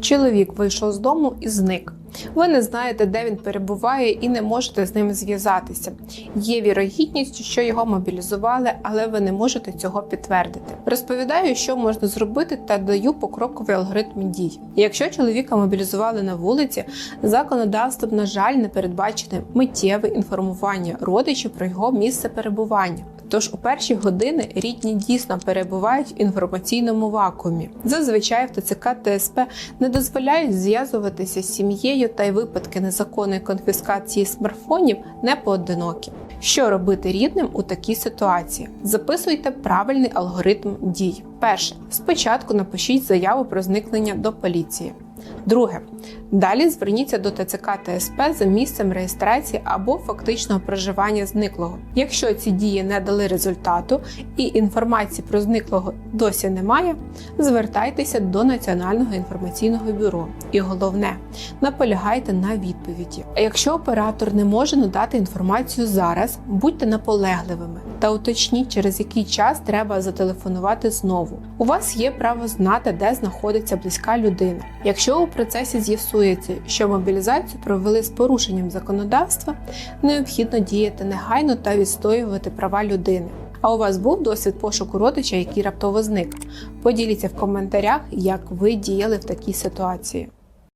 Чоловік вийшов з дому і зник. Ви не знаєте, де він перебуває, і не можете з ним зв'язатися. Є вірогідність, що його мобілізували, але ви не можете цього підтвердити. Розповідаю, що можна зробити, та даю покроковий алгоритм дій. Якщо чоловіка мобілізували на вулиці, законодавством, на жаль, не передбачене миттєве інформування родичів про його місце перебування. Тож у перші години рідні дійсно перебувають в інформаційному вакуумі. Зазвичай в ТЦК ТСП не дозволяють зв'язуватися з сім'єю, та й випадки незаконної конфіскації смартфонів не поодинокі. Що робити рідним у такій ситуації? Записуйте правильний алгоритм дій. Перше, спочатку напишіть заяву про зникнення до поліції. Друге, далі зверніться до ТЦК ТСП за місцем реєстрації або фактичного проживання зниклого. Якщо ці дії не дали результату і інформації про зниклого досі немає, звертайтеся до Національного інформаційного бюро. І головне, наполягайте на відповіді. А якщо оператор не може надати інформацію зараз, будьте наполегливими та уточніть, через який час треба зателефонувати знову. У вас є право знати, де знаходиться близька людина. Якщо у процесі з'ясується, що мобілізацію провели з порушенням законодавства, необхідно діяти негайно та відстоювати права людини. А у вас був досвід пошуку родича, який раптово зник? Поділіться в коментарях, як ви діяли в такій ситуації.